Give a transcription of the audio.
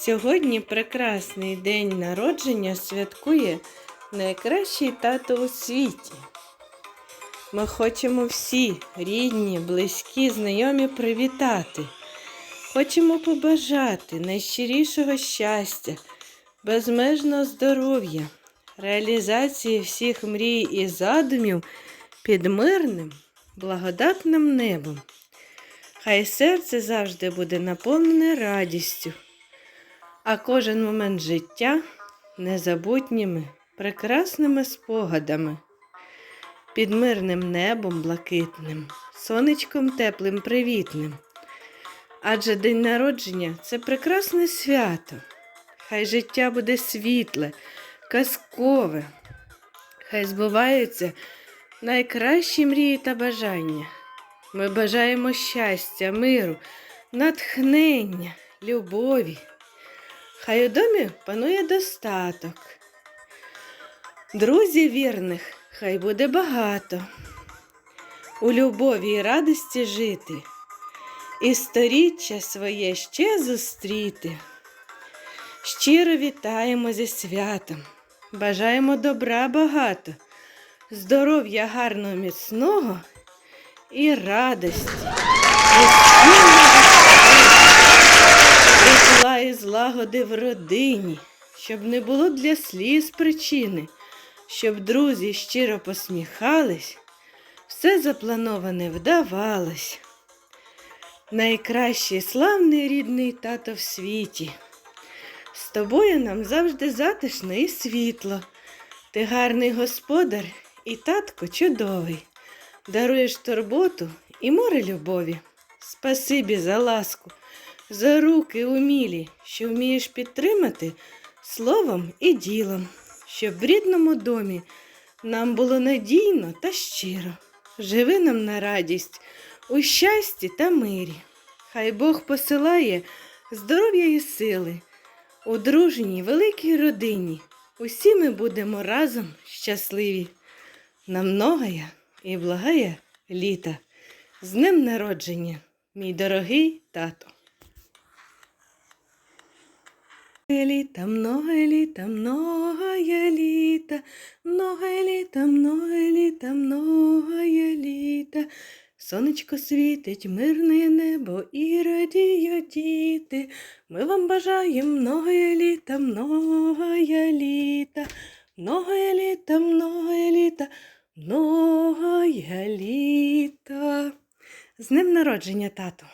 Сьогодні прекрасний день народження святкує найкращий тато у світі. Ми хочемо всі рідні, близькі, знайомі привітати. Хочемо побажати найщирішого щастя, безмежного здоров'я, реалізації всіх мрій і задумів під мирним, благодатним небом. Хай серце завжди буде наповнене радістю, а кожен момент життя незабутніми, прекрасними спогадами. Під мирним небом блакитним, сонечком теплим, привітним. Адже день народження це прекрасне свято. Хай життя буде світле, казкове, хай збуваються найкращі мрії та бажання. Ми бажаємо щастя, миру, натхнення, любові. Хай у домі панує достаток. Друзів вірних хай буде багато. У любові і радості жити, і сторіччя своє ще зустріти. Щиро вітаємо зі святом, бажаємо добра багато, здоров'я гарного, міцного і радості. Тепла і злагоди в родині, щоб не було для сліз причини, щоб друзі щиро посміхались, все заплановане вдавалось. Найкращий славний рідний тато в світі. З тобою нам завжди затишно і світло. Ти гарний господар і татко чудовий. Даруєш турботу і море любові. Спасибі за ласку, за руки умілі, що вмієш підтримати словом і ділом, щоб в рідному домі нам було надійно та щиро. Живи нам на радість у щасті та мирі. Хай Бог посилає здоров'я і сили у дружній великій родині. Усі ми будемо разом щасливі. На многоя і благая літа. З днем народження, мій дорогий тато. Літа, много літа, много літа, много літа, много літа, много літа. Сонечко світить, мирне небо і радіють діти. Ми вам бажаємо много літа, много літа, много літа, много літа, много літа. З днем народження, тату!